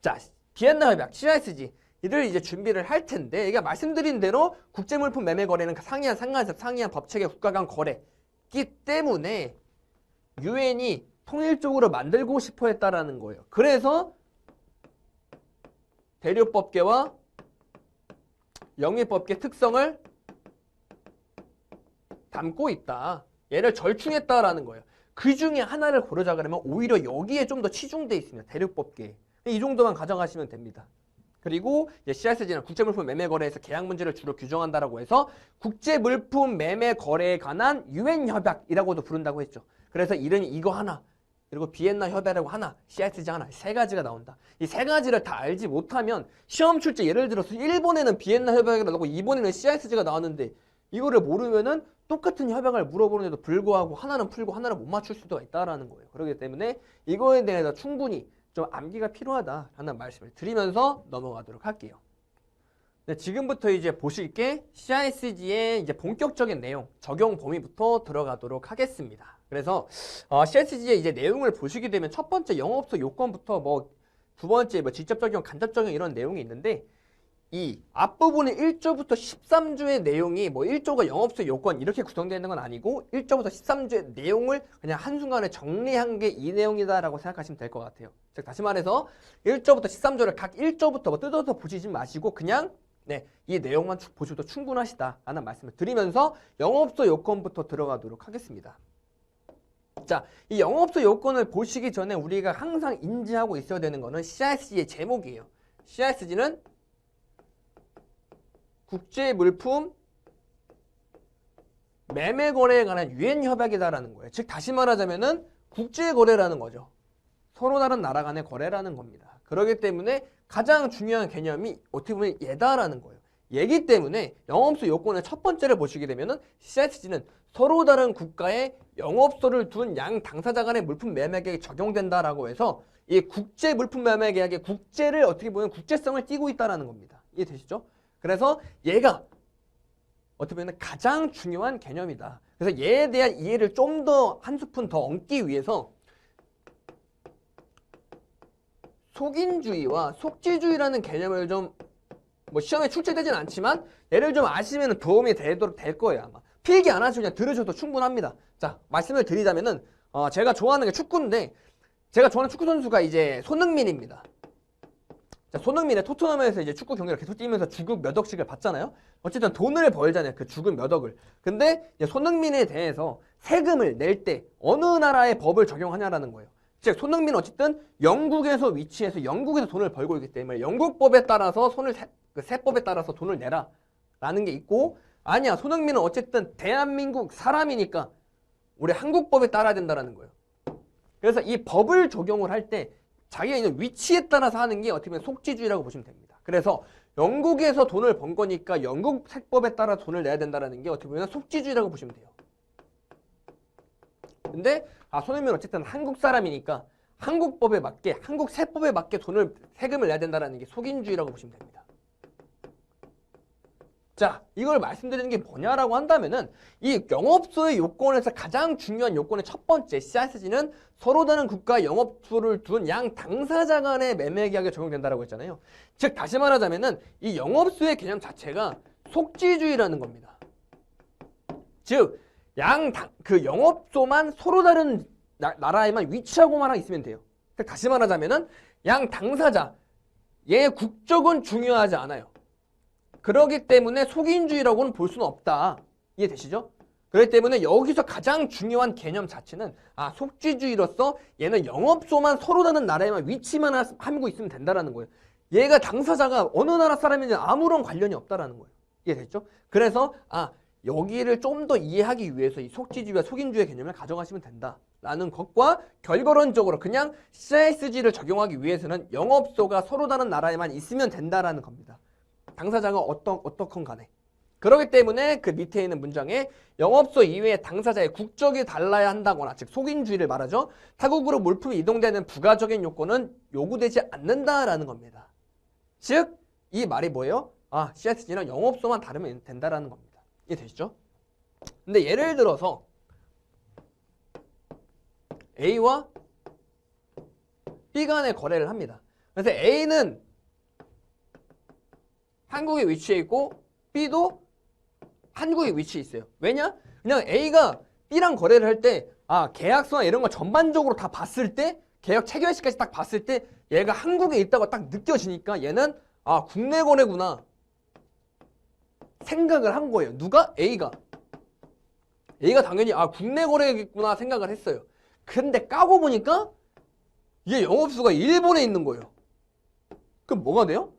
자, 비엔나 협약, CISG 이를 이제 준비를 할 텐데 이게 말씀드린 대로 국제물품 매매 거래는 상이한 상관에서 상이한 법체계 국가 간 거래기 때문에 유엔이 통일적으로 만들고 싶어 했다라는 거예요. 그래서 대륙법계와 영위법계 특성을 담고 있다. 얘를 절충했다라는 거예요. 그 중에 하나를 고르자 그러면 오히려 여기에 좀 더 치중돼 있습니다. 대륙법계. 이 정도만 가져가시면 됩니다. 그리고 CISG는 국제물품 매매 거래에서 계약 문제를 주로 규정한다라고 해서 국제물품 매매 거래에 관한 유엔 협약이라고도 부른다고 했죠. 그래서 이름이 이거 하나 그리고 비엔나 협약이라고 하나, CISG 하나 세 가지가 나온다. 이 세 가지를 다 알지 못하면 시험 출제 예를 들어서 일본에는 비엔나 협약이 나오고 일본에는 CISG가 나왔는데 이거를 모르면은 똑같은 협약을 물어보는데도 불구하고 하나는 풀고 하나는 못 맞출 수도 있다라는 거예요. 그렇기 때문에 이거에 대해서 충분히 좀 암기가 필요하다라는 말씀을 드리면서 넘어가도록 할게요. 네, 지금부터 이제 보실 게 CISG의 이제 본격적인 내용, 적용 범위부터 들어가도록 하겠습니다. 그래서 어, CISG의 이제 내용을 보시게 되면 첫 번째 영업소 요건부터 뭐 두 번째 뭐 직접 적용, 간접 적용 이런 내용이 있는데 이 앞부분의 1조부터 13조의 내용이 뭐 1조가 영업소 요건 이렇게 구성되어 있는 건 아니고 1조부터 13조의 내용을 그냥 한순간에 정리한 게 이 내용이다라고 생각하시면 될 것 같아요. 즉 다시 말해서 1조부터 13조를 각 1조부터 뭐 뜯어서 보시지 마시고 그냥 네, 이 내용만 쭉 보셔도 충분하시다라는 말씀을 드리면서 영업소 요건부터 들어가도록 하겠습니다. 자, 이 영업소 요건을 보시기 전에 우리가 항상 인지하고 있어야 되는 거는 CISG의 제목이에요. CISG는 국제 물품 매매 거래에 관한 유엔 협약이다라는 거예요. 즉 다시 말하자면은 국제 거래라는 거죠. 서로 다른 나라 간의 거래라는 겁니다. 그렇기 때문에 가장 중요한 개념이 어떻게 보면 얘다라는 거예요. 얘기 때문에 영업소 요건의 첫 번째를 보시게 되면은 CISG는 서로 다른 국가의 영업소를 둔 양 당사자 간의 물품 매매 계약이 적용된다라고 해서 이 국제 물품 매매 계약의 국제를 어떻게 보면 국제성을 띠고 있다라는 겁니다. 이해되시죠? 그래서 얘가 어떻게 보면 가장 중요한 개념이다. 그래서 얘에 대한 이해를 좀 더 한 스푼 더 얹기 위해서 속인주의와 속지주의라는 개념을 좀 뭐 시험에 출제되진 않지만 얘를 좀 아시면 도움이 되도록 될 거예요 아마. 필기 안 하시고 그냥 들으셔도 충분합니다. 자 말씀을 드리자면은 어, 제가 좋아하는 게 축구인데 제가 좋아하는 축구 선수가 이제 손흥민입니다 자, 손흥민의 토트넘에서 이제 축구 경기를 계속 뛰면서 주급 몇 억씩을 받잖아요. 어쨌든 돈을 벌잖아요. 그 주급 몇 억을. 근데 손흥민에 대해서 세금을 낼 때 어느 나라의 법을 적용하냐라는 거예요. 즉 손흥민은 어쨌든 영국에서 위치해서 영국에서 돈을 벌고 있기 때문에 영국법에 따라서 손을 세, 그 세법에 따라서 돈을 내라라는 게 있고 아니야 손흥민은 어쨌든 대한민국 사람이니까 우리 한국법에 따라야 된다라는 거예요. 그래서 이 법을 적용을 할 때 자기가 있는 위치에 따라서 하는 게 어떻게 보면 속지주의라고 보시면 됩니다. 그래서 영국에서 돈을 번 거니까 영국 세법에 따라 돈을 내야 된다는 게 어떻게 보면 속지주의라고 보시면 돼요. 근데 아 손흥민 어쨌든 한국 사람이니까 한국법에 맞게 한국 세법에 맞게 돈을 세금을 내야 된다는 게 속인주의라고 보시면 됩니다. 자, 이걸 말씀드리는 게 뭐냐라고 한다면은 이 영업소의 요건에서 가장 중요한 요건의 첫 번째 CISG는 서로 다른 국가 영업소를 둔 양 당사자 간의 매매 계약에 적용된다라고 했잖아요. 즉 다시 말하자면은 이 영업소의 개념 자체가 속지주의라는 겁니다. 즉 양 그 영업소만 서로 다른 나, 나라에만 위치하고만 있으면 돼요. 즉 다시 말하자면은 양 당사자 얘의 국적은 중요하지 않아요. 그러기 때문에 속인주의라고는 볼 수는 없다. 이해되시죠? 그렇기 때문에 여기서 가장 중요한 개념 자체는 아 속지주의로서 얘는 영업소만 서로 다른 나라에만 위치만 하고 있으면 된다라는 거예요. 얘가 당사자가 어느 나라 사람인지 아무런 관련이 없다라는 거예요. 이해됐죠? 그래서 아 여기를 좀 더 이해하기 위해서 이 속지주의와 속인주의 개념을 가져가시면 된다라는 것과 결과론적으로 그냥 CISG를 적용하기 위해서는 영업소가 서로 다른 나라에만 있으면 된다라는 겁니다. 당사자가 어떤 어떻건 간에 그렇기 때문에 그 밑에 있는 문장에 영업소 이외의 당사자의 국적이 달라야 한다거나 즉 속인주의를 말하죠. 타국으로 물품이 이동되는 부가적인 요건은 요구되지 않는다라는 겁니다. 즉 이 말이 뭐예요? 아 CSG는 영업소만 다르면 된다라는 겁니다. 이해되시죠? 근데 예를 들어서 A와 B 간의 거래를 합니다. 그래서 A는 한국에 위치해 있고 B도 한국에 위치해 있어요. 왜냐? 그냥 A가 B랑 거래를 할 때 아, 계약서나 이런 거 전반적으로 다 봤을 때 계약 체결 시까지 딱 봤을 때 얘가 한국에 있다고 딱 느껴지니까 얘는 아, 국내 거래구나. 생각을 한 거예요. 누가? A가. A가 당연히 아, 국내 거래겠구나 생각을 했어요. 근데 까고 보니까 얘 영업수가 일본에 있는 거예요. 그럼 뭐가 돼요?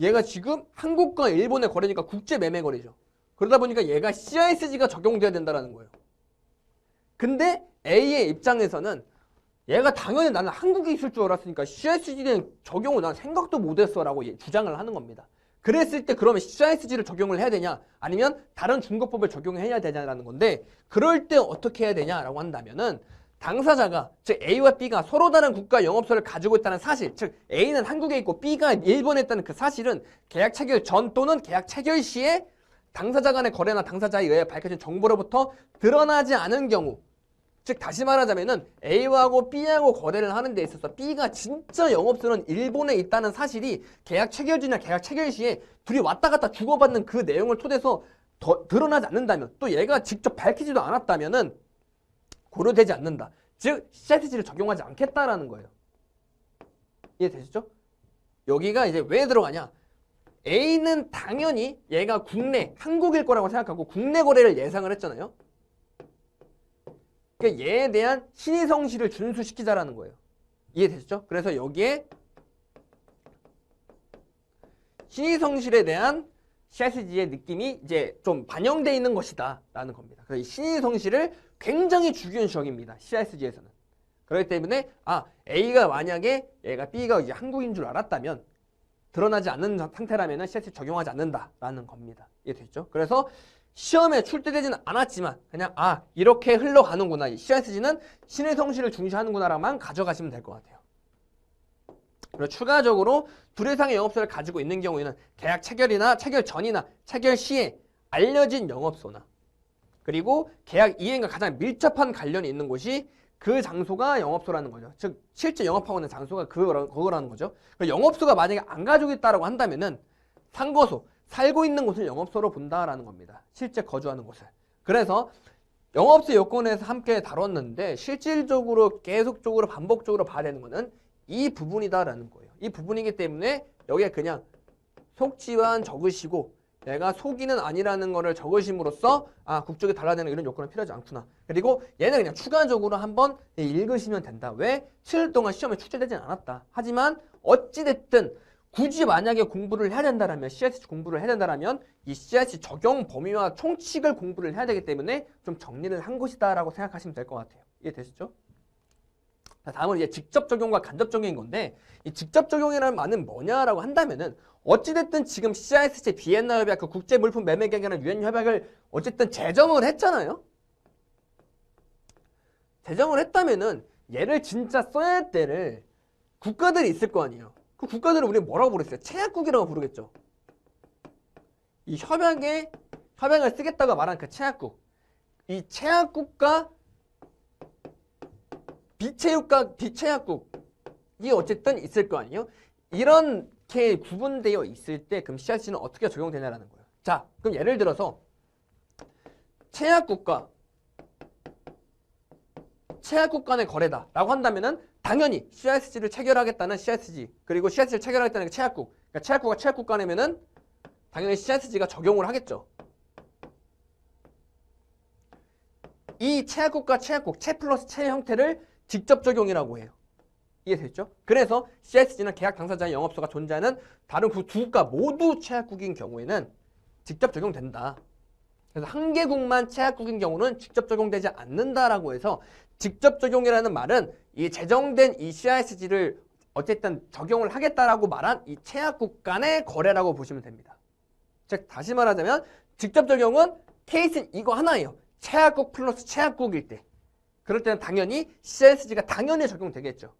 얘가 지금 한국과 일본의 거래니까 국제 매매 거래죠. 그러다 보니까 얘가 CISG가 적용돼야 된다라는 거예요. 근데 A의 입장에서는 얘가 당연히 나는 한국에 있을 줄 알았으니까 CISG는 적용을 난 생각도 못했어라고 얘 주장을 하는 겁니다. 그랬을 때 그러면 CISG를 적용을 해야 되냐 아니면 다른 중거법을 적용해야 되냐라는 건데 그럴 때 어떻게 해야 되냐라고 한다면은 당사자가 즉 A와 B가 서로 다른 국가 영업소를 가지고 있다는 사실 즉 A는 한국에 있고 B가 일본에 있다는 그 사실은 계약 체결 전 또는 계약 체결 시에 당사자 간의 거래나 당사자에 의해 밝혀진 정보로부터 드러나지 않은 경우 즉 다시 말하자면은 A하고 B하고 거래를 하는 데 있어서 B가 진짜 영업소는 일본에 있다는 사실이 계약 체결지나 계약 체결 시에 둘이 왔다 갔다 주고받는 그 내용을 토대서 더 드러나지 않는다면 또 얘가 직접 밝히지도 않았다면은 고려되지 않는다. 즉 CITG를 적용하지 않겠다라는 거예요. 이해되시죠? 여기가 이제 왜 들어가냐? A는 당연히 얘가 국내 한국일 거라고 생각하고 국내 거래를 예상을 했잖아요. 그러니까 얘에 대한 신의성시를 준수시키자라는 거예요. 이해되시죠? 그래서 여기에 신의성실에 대한 CSG의 느낌이 이제 좀 반영돼 있는 것이다 라는 겁니다. 그래서 이 신의성실을 굉장히 중요시여깁니다. CSG에서는. 그렇기 때문에 아 A가 만약에 얘가 B가 이제 한국인 줄 알았다면 드러나지 않는 상태라면 CSG 적용하지 않는다라는 겁니다. 이해됐죠? 그래서 시험에 출제되지는 않았지만 그냥 아 이렇게 흘러가는구나. 이 CSG는 신의 성실을 중시하는구나라만 가져가시면 될 것 같아요. 그리고 추가적으로 둘 이상의 영업소를 가지고 있는 경우에는 계약 체결이나 체결 전이나 체결 시에 알려진 영업소나 그리고 계약 이행과 가장 밀접한 관련이 있는 곳이 그 장소가 영업소라는 거죠. 즉 실제 영업하고 있는 장소가 그거라, 그거라는 거죠. 그러니까 영업소가 만약에 안 가지고 있다라고 한다면은 상거소 살고 있는 곳을 영업소로 본다라는 겁니다. 실제 거주하는 곳을. 그래서 영업소 요건에서 함께 다뤘는데 실질적으로 계속적으로 반복적으로 봐야 되는 거는 이 부분이다라는 거예요. 이 부분이기 때문에 여기에 그냥 속지만 적으시고 얘가 속이는 아니라는 거를 적으심으로써 아 국적이 달라되는 이런 요건은 필요하지 않구나. 그리고 얘는 그냥 추가적으로 한번 읽으시면 된다. 왜? 7일 동안 시험에 출제되진 않았다. 하지만 어찌됐든 굳이 만약에 공부를 해야 된다라면 CIS 공부를 해야 된다라면 이 CIS 적용 범위와 총칙을 공부를 해야 되기 때문에 좀 정리를 한 것이다 라고 생각하시면 될 것 같아요. 이해되시죠? 자, 다음은 이제 직접 적용과 간접 적용인 건데 이 직접 적용이라는 말은 뭐냐라고 한다면은 어찌됐든 지금 CISJ 비엔나 협약 그 국제 물품 매매 계약이라는 유엔 협약을 어쨌든 제정을 했잖아요. 제정을 했다면은 얘를 진짜 써야 할 때를 국가들이 있을 거 아니에요. 그 국가들을 우리 뭐라고 부르겠어요? 체약국이라고 부르겠죠. 이 협약에 협약을 쓰겠다고 말한 그 체약국. 이 체약국가 비체육과 비체약국이 어쨌든 있을 거 아니에요? 이 렇게 구분되어 있을 때 그럼 CRC는 어떻게 적용되냐라는 거예요. 자, 그럼 예를 들어서 체약국가 체약국 간의 거래다라고 한다면은 당연히 CISG를 체결하겠다는 CISG 그리고 CISG를 체결하겠다는 게 체약국 그러니까 체약국과 체약국 간이면은 당연히 CISG가 적용을 하겠죠. 이 체약국과 체약국, 체 플러스 체 형태를 직접 적용이라고 해요. 이해됐죠? 그래서 CSG는 계약 당사자의 영업소가 존재하는 다른 그 두 국가 모두 체약국인 경우에는 직접 적용된다. 그래서 한 개국만 체약국인 경우는 직접 적용되지 않는다라고 해서 직접 적용이라는 말은 이 제정된 이 CISG를 어쨌든 적용을 하겠다라고 말한 이 체약국 간의 거래라고 보시면 됩니다. 즉 다시 말하자면 직접 적용은 케이스 이거 하나예요. 체약국 플러스 체약국일 때. 그럴 때는 당연히 CSG가 당연히 적용되겠죠.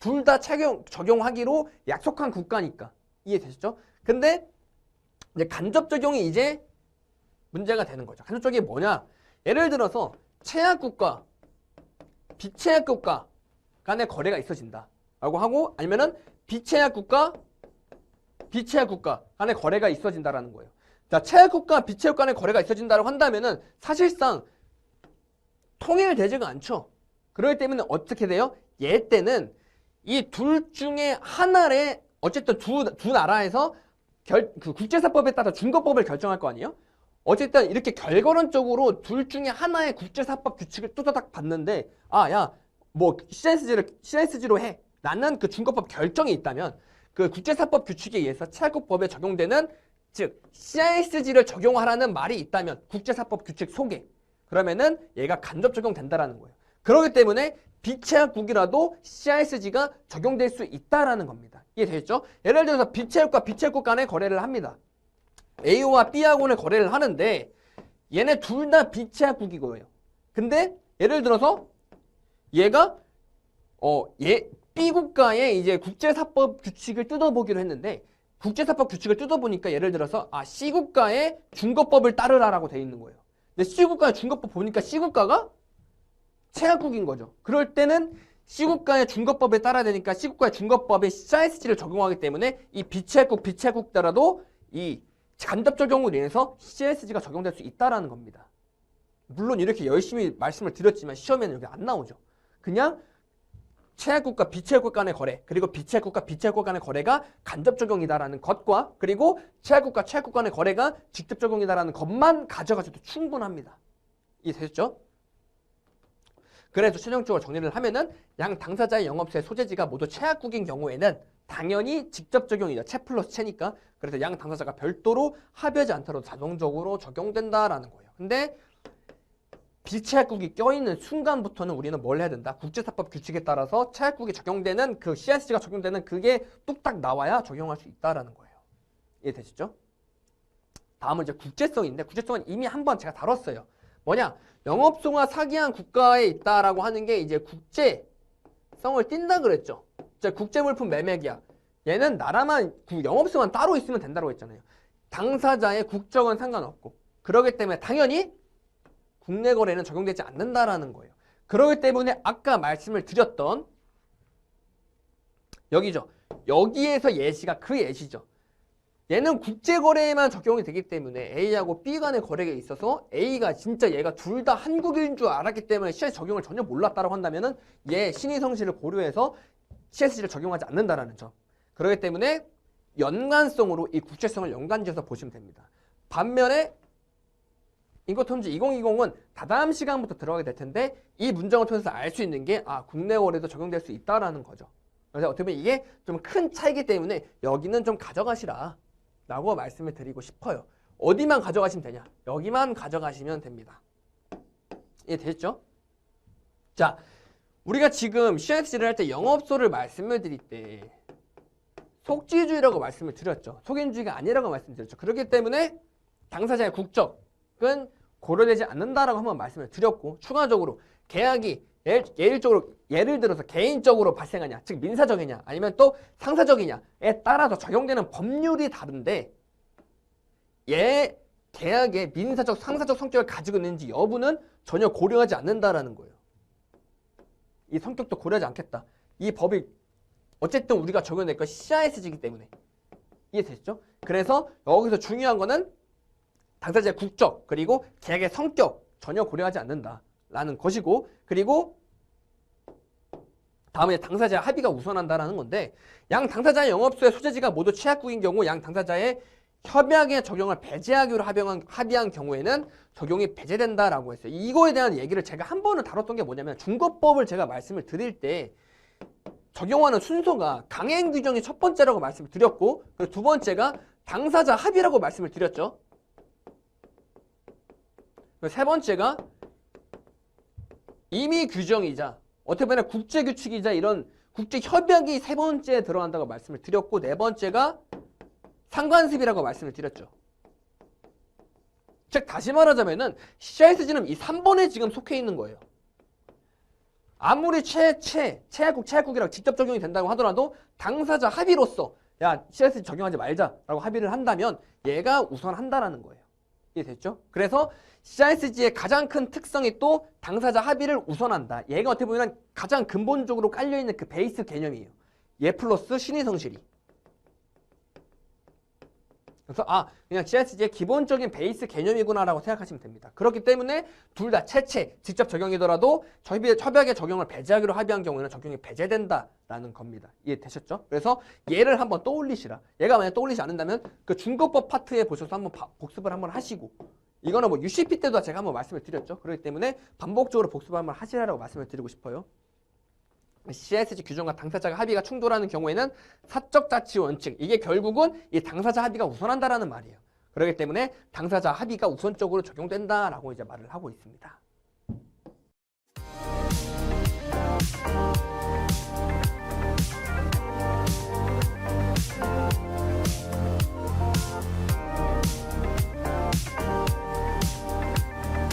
둘다 적용, 적용하기로 약속한 국가니까. 이해되셨죠? 근데 이제 간접 적용이 이제 문제가 되는 거죠. 간접 적용이 뭐냐? 예를 들어서 체약국과 비체약국가 간의 거래가 있어진다. 라고 하고 아니면은 비체약국가, 비체약국가 간의 거래가 있어진다라는 거예요. 자, 체약국가, 비체국 간의 거래가 있어진다고 한다면은 사실상 통일되지가 않죠. 그렇기 때문에 어떻게 돼요? 얘 때는 이 둘 중에 하나의 어쨌든 두, 두 나라에서 결, 그 국제사법에 따라 준거법을 결정할 거 아니에요? 어쨌든 이렇게 결과론적으로 둘 중에 하나의 국제사법 규칙을 뚜다닥 봤는데 아, 야, 뭐 CSG를 CSG로 해. 나는 그 준거법 결정이 있다면 그 국제사법 규칙에 의해서 체약국법에 적용되는 즉 CISG를 적용하라는 말이 있다면 국제사법 규칙 속에 그러면은 얘가 간접 적용된다라는 거예요. 그렇기 때문에 비체약국이라도 CISG가 적용될 수 있다라는 겁니다. 이해되겠죠? 예를 들어서 비체국과 비체국 간의 거래를 합니다. A와 B하고는 거래를 하는데 얘네 둘다 비체약국이고요. 근데 예를 들어서 얘가 어 얘 B 국가의 이제 국제사법 규칙을 뜯어보기로 했는데 국제사법 규칙을 뜯어보니까 예를 들어서 아 C 국가의 준거법을 따르라라고 돼 있는 거예요. 근데 C 국가의 준거법 보니까 C 국가가 체약국인 거죠. 그럴 때는 C 국가의 준거법에 따라야 되니까 C 국가의 준거법에 CISG를 적용하기 때문에 이 비체국 비체국 따라도 이 간접 적용으로 인해서 CISG가 적용될 수 있다라는 겁니다. 물론 이렇게 열심히 말씀을 드렸지만 시험에는 여기 안 나오죠. 그냥 체약국과 비체국 간의 거래 그리고 비체국과 비체국 간의 거래가 간접 적용이다라는 것과 그리고 체약국과 체약국 간의 거래가 직접 적용이다라는 것만 가져가셔도 충분합니다. 이해되셨죠? 그래서 최종적으로 정리를 하면은 양 당사자의 영업소의 소재지가 모두 체약국인 경우에는 당연히 직접 적용이죠. 채 플러스 채니까. 그래서 양 당사자가 별도로 합의하지 않더라도 자동적으로 적용된다라는 거예요. 근데 비체약국이 껴있는 순간부터는 우리는 뭘 해야 된다? 국제사법 규칙에 따라서 체약국이 적용되는 그 CSG가 적용되는 그게 뚝딱 나와야 적용할 수 있다라는 거예요. 이해되시죠? 다음은 이제 국제성인데 국제성은 이미 한 번 제가 다뤘어요. 뭐냐? 영업소가 사기한 국가에 있다라고 하는 게 이제 국제성을 띈다 그랬죠. 자, 국제물품 매매계약. 얘는 나라만 그 영업소만 따로 있으면 된다고 했잖아요. 당사자의 국적은 상관없고 그러기 때문에 당연히 국내 거래는 적용되지 않는다라는 거예요. 그러기 때문에 아까 말씀을 드렸던 여기죠. 여기에서 예시가 그 예시죠. 얘는 국제거래에만 적용이 되기 때문에 A하고 B 간의 거래에 있어서 A가 진짜 얘가 둘 다 한국인 줄 알았기 때문에 CS 적용을 전혀 몰랐다고 한다면 은 얘 신의성실을 고려해서 CSG를 적용하지 않는다라는 점. 그렇기 때문에 연관성으로 이 국제성을 연관지어서 보시면 됩니다. 반면에 인코톤즈 2020은 다다음 시간부터 들어가게 될 텐데 이 문장을 통해서 알 수 있는 게 아, 국내 거래도 적용될 수 있다라는 거죠. 그래서 어떻게 보면 이게 좀 큰 차이기 때문에 여기는 좀 가져가시라 라고 말씀을 드리고 싶어요. 어디만 가져가시면 되냐? 여기만 가져가시면 됩니다. 이해 되셨죠? 자, 우리가 지금 CS를 할 때 영업소를 말씀을 드릴 때 속지주의라고 말씀을 드렸죠. 속인주의가 아니라고 말씀드렸죠. 그렇기 때문에 당사자의 국적은 고려되지 않는다라고 한번 말씀을 드렸고 추가적으로 계약이 예를, 예일적으로 예를 들어서 개인적으로 발생하냐 즉 민사적이냐 아니면 또 상사적이냐에 따라서 적용되는 법률이 다른데 얘 계약의 민사적 상사적 성격을 가지고 있는지 여부는 전혀 고려하지 않는다라는 거예요. 이 성격도 고려하지 않겠다. 이 법이 어쨌든 우리가 적용될 건 CISG이기 때문에 이해되시죠? 그래서 여기서 중요한 거는 당사자의 국적 그리고 계약의 성격 전혀 고려하지 않는다라는 것이고 그리고 다음에 당사자의 합의가 우선한다라는 건데 양 당사자의 영업소의 소재지가 모두 취약국인 경우 양 당사자의 협약의 적용을 배제하기로 합의한, 합의한 경우에는 적용이 배제된다라고 했어요. 이거에 대한 얘기를 제가 한 번은 다뤘던 게 뭐냐면 중거법을 제가 말씀을 드릴 때 적용하는 순서가 강행 규정이 첫 번째라고 말씀을 드렸고 두 번째가 당사자 합의라고 말씀을 드렸죠. 그리고 세 번째가 임의 규정이자 어떻게 보면 국제 규칙이자 이런 국제 협약이 세 번째에 들어간다고 말씀을 드렸고 네 번째가 상관습이라고 말씀을 드렸죠. 즉 다시 말하자면은 CISG는 이 3번에 지금 속해 있는 거예요. 아무리 최 최 최약국 최약국이라고 직접 적용이 된다고 하더라도 당사자 합의로서 야 CISG 적용하지 말자라고 합의를 한다면 얘가 우선한다라는 거예요. 이해됐죠? 그래서 CISG의 가장 큰 특성이 또 당사자 합의를 우선한다. 얘가 어떻게 보면 가장 근본적으로 깔려있는 그 베이스 개념이에요. 얘 플러스 신의 성실이. 그래서 아 그냥 GISG의 기본적인 베이스 개념이구나라고 생각하시면 됩니다. 그렇기 때문에 둘 다 채채 직접 적용이더라도 협의, 협약의 적용을 배제하기로 합의한 경우에는 적용이 배제된다라는 겁니다. 이해되셨죠? 그래서 얘를 한번 떠올리시라. 얘가 만약 떠올리지 않는다면 그 중거법 파트에 보셔서 한번 바- 복습을 한번 하시고 이거는 뭐 UCP 때도 제가 한번 말씀을 드렸죠. 그렇기 때문에 반복적으로 복습을 한번 하시라고 말씀을 드리고 싶어요. CISG 규정과 당사자가 합의가 충돌하는 경우에는 사적 자치 원칙 이게 결국은 이 당사자 합의가 우선한다라는 말이에요. 그렇기 때문에 당사자 합의가 우선적으로 적용된다라고 이제 말을 하고 있습니다.